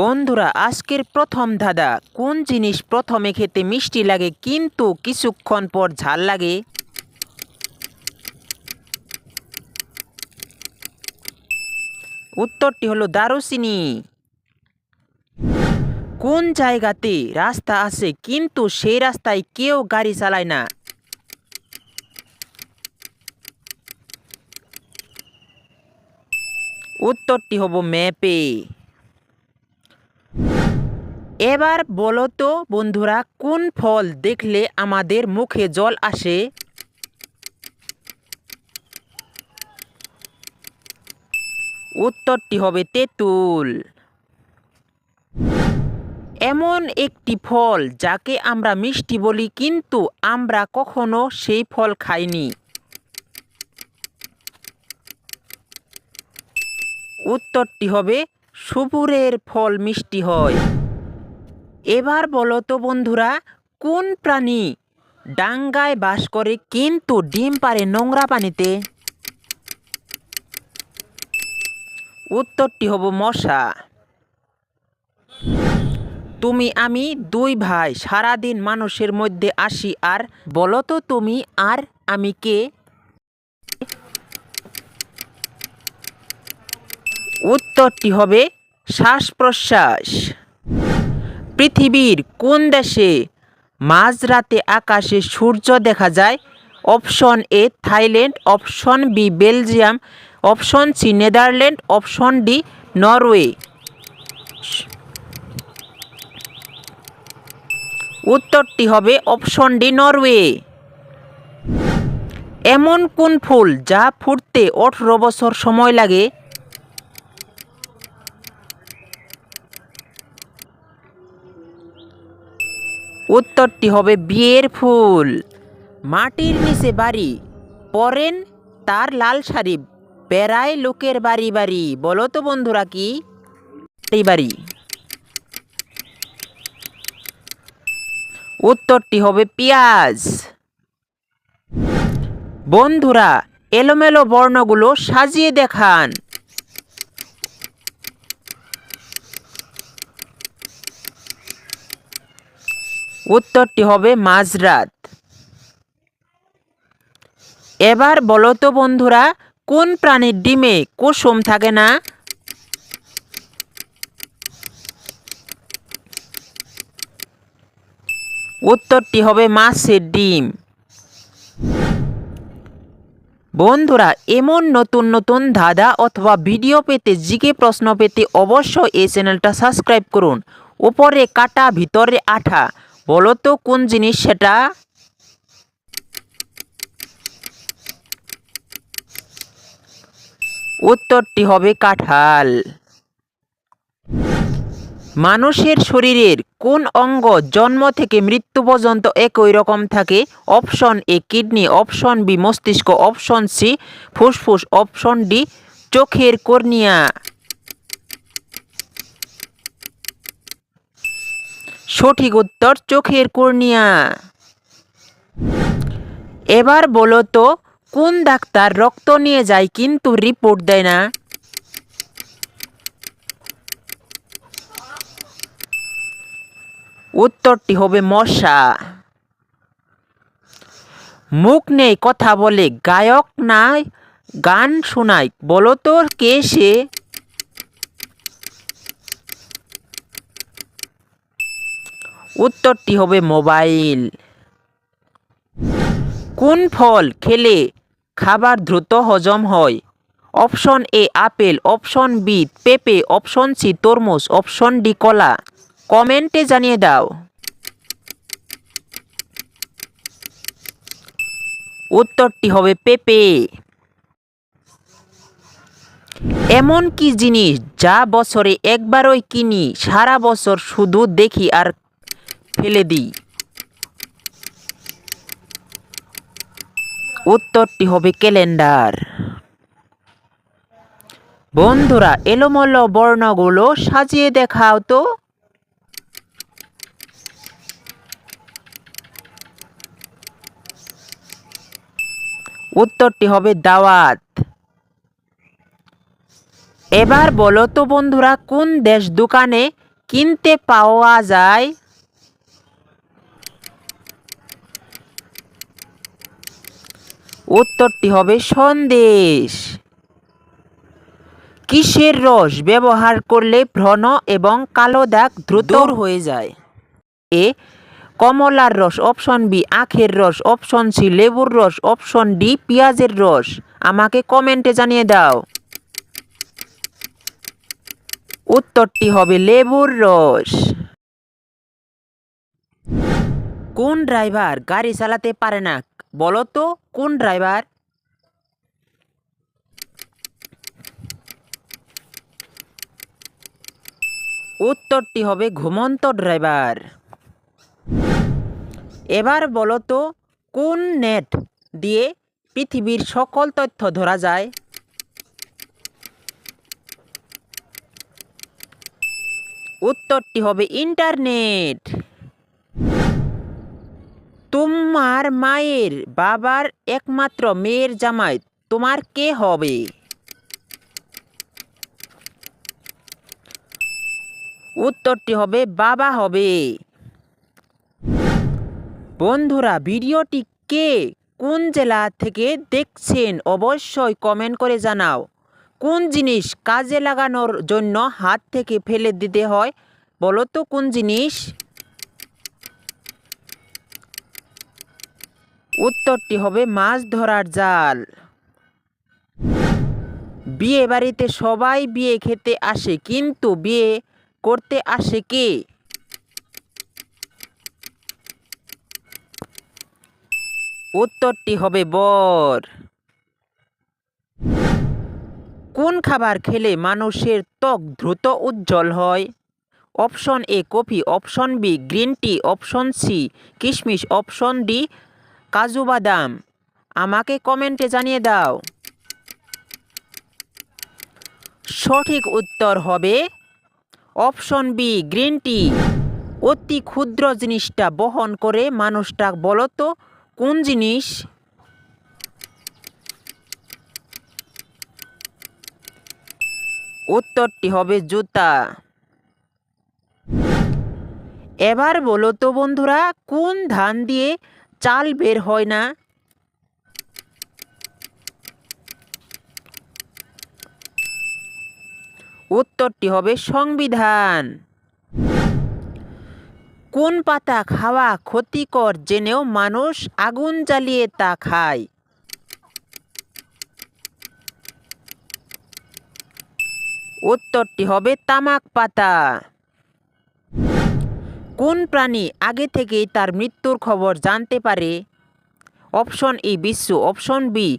বন্ধুরা, আজকের প্রথম ধাঁধা। কোন জিনিস প্রথমে খেতে মিষ্টি লাগে, কিন্তু কিছুক্ষণ পর ঝাল লাগে? উত্তরটি হলো দারুচিনি। কোন জায়গাতে রাস্তা আছে, কিন্তু সেই রাস্তায় কেউ গাড়ি চালায় না? উত্তরটি হব ম্যাপে। এবার বলো তো বন্ধুরা, কোন ফল দেখলে আমাদের মুখে জল আসে? উত্তরটি হবে তেঁতুল। এমন একটি ফল যাকে আমরা মিষ্টি বলি, কিন্তু আমরা কখনো সেই ফল খাইনি। উত্তরটি হবে, সুপুরের ফল মিষ্টি হয়। এবার বলো তো বন্ধুরা, কোন প্রাণী ডাঙ্গায় বাস করে কিন্তু ডিম পারে নোংরা পানিতে? উত্তরটি হব মশা। তুমি, আমি, দুই ভাই, সারাদিন মানুষের মধ্যে আসি আর বলো তো তুমি, আর আমি কে? উত্তরটি হবে শ্বাস প্রশ্বাস পৃথিবীর কোন দেশে মাঝরাতে আকাশে সূর্য দেখা যায়? Option A, Thailand, option B, Belgium, option C, Netherland, option D, Norway. উত্তরটি হবে অপশন ডি, নরওয়ে। এমন কোন ফুল যা ফুটতে আঠেরো বছর সময় লাগে? উত্তরটি হবে বিয়ের ফুল। মাটির নিচে বাড়ি, পরেন তার লাল শাড়ি, বেড়ায় লোকের বাড়ি বাড়ি, বলো তো বন্ধুরা কি? বাড়ি। উত্তরটি হবে পেঁয়াজ। বন্ধুরা, এলোমেলো বর্ণগুলো সাজিয়ে দেখান। উত্তরটি হবে মাঝরাত। এবার বলো তো বন্ধুরা, কোন প্রাণীর ডিমে কুসুম থাকে না? উত্তরটি হবে মাছের ডিম। বন্ধুরা, এমন নতুন নতুন ধাঁধা অথবা ভিডিও পেতে জিকে প্রশ্ন পেতে অবশ্যই এই চ্যানেলটা সাবস্ক্রাইব করুন। উপরে কাটা, ভিতরে আঠা। বলো তো কোন জিনিস সেটা? উত্তরটি হবে কাঁঠাল। মানুষের শরীরের কোন অঙ্গ জন্ম থেকে মৃত্যু পর্যন্ত একই রকম থাকে? Option A kidney, option B মস্তিষ্ক, অপশন সি ফুসফুস, অপশন ডি চোখের কর্নিয়া। সঠিক উত্তর চোখের কর্নিয়া। এবার বলো তো, কোন ডাক্তার রক্ত নিয়ে যায় কিন্তু রিপোর্ট দেয় না? উত্তরটি হবে মশা। মুখ নেই, কথা বলে, গায়ক নাই, গান শোনায়, বলো কে সে? উত্তরটি হবে মোবাইল। কোন ফল খেলে খাবার দ্রুত হজম হয়? Option A apple, option B পেঁপে, অপশন সি তরমুজ, অপশন ডি কলা। কমেন্টে জানিয়ে দাও। উত্তরটি হবে পেঁপে। এমন কি জিনিস যা বছরে একবারই কিনি, সারা বছর শুধু দেখি আর ফেলে দিই। উত্তরটি হবে ক্যালেন্ডার। বন্ধুরা, এলোমেলো বর্ণগুলো সাজিয়ে দেখাও তো। উত্তরটি হবে দাওয়াত। এবার বলো তো বন্ধুরা, কোন দেশ দোকানে কিনতে পাওয়া যায়? উত্তরটি হবে সন্দেশ। কিসের রস ব্যবহার করলে ব্রণ এবং কালো দাগ দ্রুত দূর হয়ে যায়? এ কমলার রস অপশন বি আখের রস অপশন সি লেবুর রস অপশন ডি পেঁয়াজের রস। আমাকে কমেন্টে জানিয়ে দাও। উত্তরটি হবে লেবুর রস। কোন ড্রাইভার গাড়ি চালাতে পারে না? বলো তো কোন ড্রাইভার? উত্তরটি হবে ঘুমন্ত ড্রাইভার। এবার বলো তো কোন নেট দিয়ে পৃথিবীর সকল তথ্য ধরা যায়? উত্তরটি হবে ইন্টারনেট। তোমার মায়ের বাবার একমাত্র মেয়ের জামাই, তোমার কে হবে? উত্তরটি হবে, বাবা হবে। বন্ধুরা, ভিডিওটি কে কোন জেলা থেকে দেখছেন অবশ্যই কমেন্ট করে জানাও। কোন জিনিস কাজে লাগানোর জন্য হাত থেকে ফেলে দিতে হয়, বলো তো কোন জিনিস? উত্তরটি হবে মাছ ধরার জাল। বিয়ে বাড়িতে সবাই বিয়ে খেতে আসে, কিন্তু বিয়ে করতে আসে কে? উত্তরটি হবে বর। কোন খাবার খেলে মানুষের ত্বক দ্রুত উজ্জ্বল হয়? Option A coffee, option B green tea, option C কিশমিশ, অপশন ডি কাজু বাদাম। আমাকে কমেন্টে জানিয়ে দাও। সঠিক উত্তর হবে অপশন বি, গ্রিন টি। অতি ক্ষুদ্র জিনিসটা বহন করে মানুষটা বলতো কোন জিনিস? উত্তরটি হবে জুতা। এবার বলো তো বন্ধুরা, কোন ধান দিয়ে চাল বের হয় না। উত্তরটি হবে সংবিধান। কোন পাতা খাওয়া ক্ষতিকর জেনেও মানুষ আগুন জ্বালিয়ে তা খায়? উত্তরটি হবে তামাক পাতা। কোন প্রাণী আগে থেকেই তার মৃত্যুর খবর জানতে পারে? অপশন ই বিশ্ব। অপশন বি,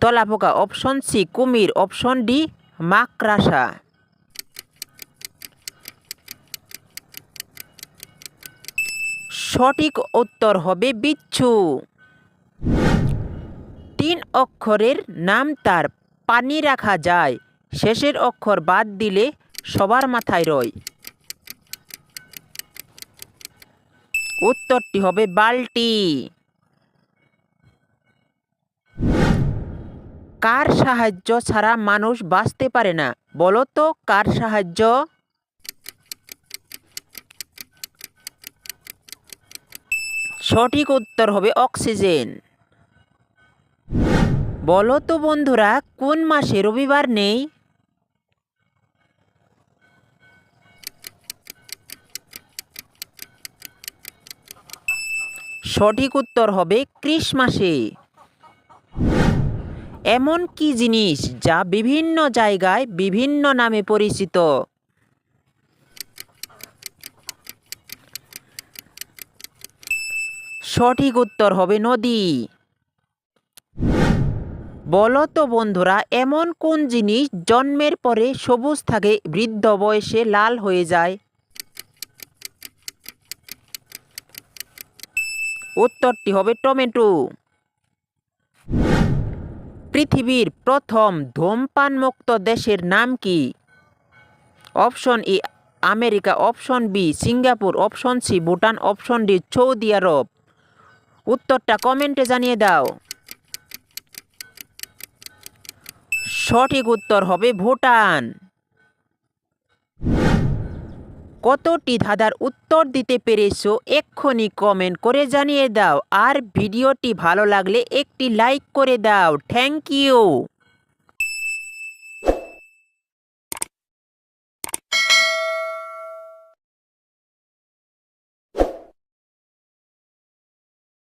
তলাপোকা। অপশন সি, কুমির। অপশন ডি, মাকড়াসা। সঠিক উত্তর হবে বিচ্ছু। তিন অক্ষরের নাম তার। পানি রাখা যায়। শেষের অক্ষর বাদ দিলে সবার মাথায় রয়। উত্তরটি হবে বালটি। কার সাহায্য ছাড়া মানুষ বাঁচতে পারে না? বলো কার সাহায্য? সঠিক উত্তর হবে অক্সিজেন। বলো বন্ধুরা, কোন মাসে রবিবার নেই? সঠিক উত্তর হবে ক্রিসমাসে এমন কি জিনিস যা বিভিন্ন জায়গায় বিভিন্ন নামে পরিচিত? সঠিক উত্তর হবে নদী। বলো তো বন্ধুরা, এমন কোন জিনিস জন্মের পরে সবুজ থাকে, বৃদ্ধ বয়সে লাল হয়ে যায়? উত্তরটি হবে টমেটো। পৃথিবীর প্রথম ধূমপান মুক্ত দেশের নাম কি? Option E America, option B, Singapore, option C, Bhutan, option D, Saudi Arab. উত্তরটা কমেন্টে জানিয়ে দাও। সঠিক উত্তর হবে ভুটান। কতটি ধাঁধার উত্তর দিতে পেরেছ এক্ষুনি কমেন্ট করে জানিয়ে দাও। আর ভিডিওটি ভালো লাগলে একটি লাইক করে দাও। Thank you